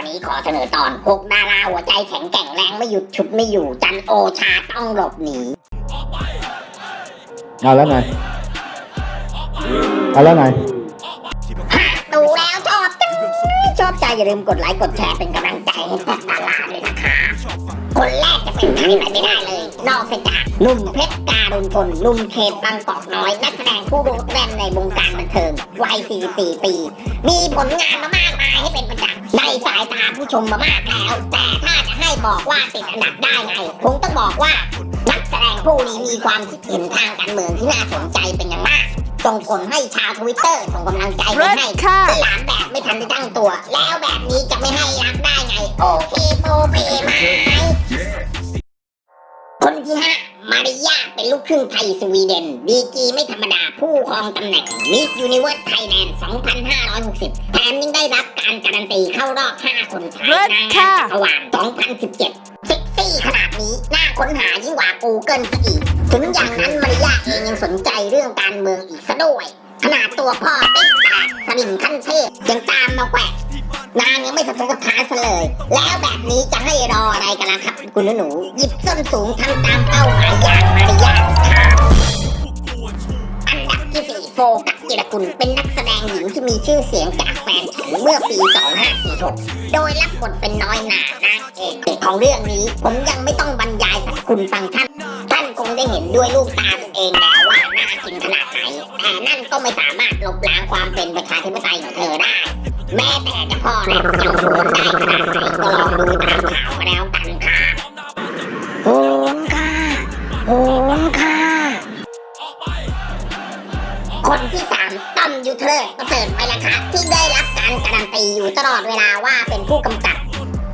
วันนี้ขอเสนอตอนหกดาราหัวใจแข็งแกร่งแรงไม่หยุดฉุดไม่อยู่จันโอชาต้องหลบหนี เอาแล้วไงเอาแล้วไงดูแล้วชอบจังชอบใจอย่าลืมกดไลค์กดแชร์เป็นกำลังใจให้แจ็คดาราเลยนะคะ คนแรกจะเป็นใครไปไม่ได้เลย นอกจากหนุ่มเพชรการุณพลหนุ่มเขตบางกอกน้อย นักแสดงผู้รู้แน่นในวงการบันเทิงวัย44ปี มีผลงานมามากมายให้เป็นประจักษ์ใน สายตาผู้ชมมามากแล้ว แต่ถ้าจะให้บอกว่าติดอันดับได้ไงคงต้องบอกว่า นักแสดงผู้นี้มีความคิดเห็นทางการเมืองที่น่าสนใจเป็นอย่างมากส่งผลให้ชาวทวิตเตอร์ส่งกำลังใจไปให้ค่ะหลานแบบไม่ทันได้ตั้งตัว แล้วแบบนี้จะไม่ให้รักได้ไง โอเคโปเพไหม ครึ่งไทยสวีเดน ดีกรีไม่ธรรมดาผู้ครองตำแหน่งมิสยูนิเวิร์สไทยแลนด์ 2560 แถมยังได้รับการการันตีเข้ารอบ 5 คนชายเลิศนางงาค่ะมจักรวาล2017เซ็กซี่ขนาดนี้ น่าค้นหายิ่งกว่า Google ซะอีก ถึงอย่างนั้นมาริยาเองยังสนใจเรื่องการเมืองอีกซะด้วย ขนาดตัวพ่อเด็กตาสลิ่งขั้นเทพยังตามมาแกวะนางยังไม่สะทกสะท้านซะเลย แล้วแบบนี้จะให้รออะไรกันล่ะครับ คุณหนูๆหยิบส้นสูงทำตามเป้าหมายอย่างมาริ โฟกัสจิรกุลเป็นนักแสดงหญิงที่มีชื่อเสียงจากแฟนฉันเมื่อปี 2546 โดยรับบทเป็นน้อยหนานางเอกของเรื่องนี้ ผมยังไม่ต้องบรรยายสรรพคุณฟังก์ชันท่านคงได้เห็นด้วยลูกตาตัวเองแล้วว่าน่ากินขนาดไหน แต่นั่นก็ไม่สามารถลบล้างความเป็นประชาธิปไตยของเธอได้ แม้แต่จะพ่อและเจ้าชู้ได้ขนาดไหนก็ลองดูตามข่าวมาแล้ว คนที่สามต้อมยูเทอร์ประเสริฐไปละค่ะที่ได้รับการการันตีอยู่ตลอดเวลาว่าเป็นผู้กำกับ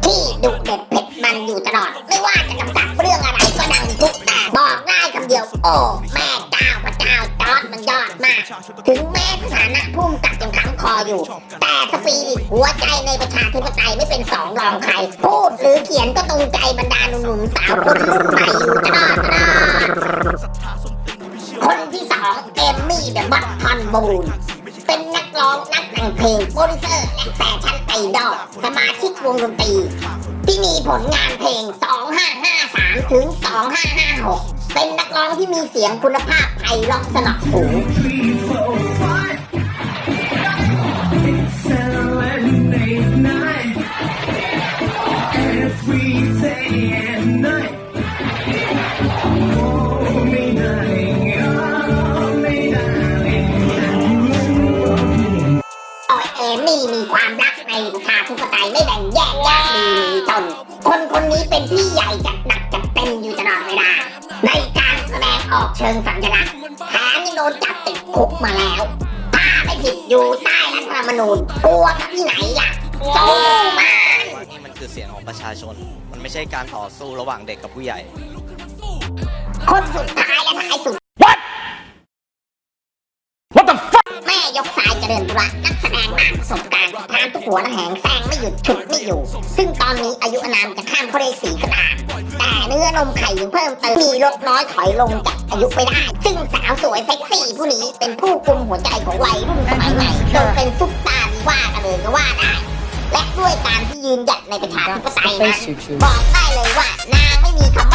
ที่ดุเด็ดเผ็ดมันอยู่ตลอด ไม่ว่าจะกำกับเรื่องอะไรก็ดังทุกแต่บอกง่ายคำเดียวโอ้แม่เจ้าพระเจ้าจอดมันยอดมาก ถึงแม้สถานะพุ่มกับยังขังคออยู่ แต่สปีริตหัวใจในประชาธิปไตยไม่เป็นสองรองใคร พูดหรือเขียนก็ตรงใจบรรดาหนุ่มๆสาวคนรุ่นใหม่อยู่ตลอด ตลองเอมมี่เดอะบัตทอนบูนเป็นนักร้องนักแต่งเพลงโปรดิวเซอร์และแฟชั่นไอดอลสมาชิกวงดนตรี ที่มีผลงานเพลง 2553 ถึง 2556 เป็นนักร้องที่มีเสียงคุณภาพไพเราะสนอหูโอ้ยเอมี่มีความรักในประชาธิปไตยไม่แบ่งแยกยากดีมีจนคนคนนี้เป็นพี่ใหญ่จัดหนักจัดเต็มอยู่ตลอดเวลาในการแสดงออกเชิงสัญลักษณ์แถมยังโดนจับติดคุกมาแล้วถ้าไม่ผิดอยู่ใต้รัฐธรรมนูญกลัวกับที่ไหนล่ะสู้มันนี่มันคือเสียงของประชาชน มันไม่ใช่การต่อสู้ระหว่างเด็กกับผู้ใหญ่ คนสุดท้ายและท้ายสุด ม่ยกสายเจริญบุระนักแสดงมากประสบการณ์ทานทุกหัวระแหงแซงไม่หยุดฉุดไม่อยู่ ซึ่งตอนนี้อายุอนามจะข้ามเขาได้สีกระดาษแต่เนื้อนมไข่ยังเพิ่มเติมมีลดน้อยถอยลงจากอายุไปได้ ซึ่งสาวสวยเซ็กซี่ผู้นี้เป็นผู้กุมหัวใจของวัยรุ่นสมัยใหม่จนเป็นซุปตาร์ว่ากันเลยก็ว่าได้ และด้วยการที่ยืนหยัดในประชาธิปไตยนั้นบอกได้เลยว่านางไม่มีคำ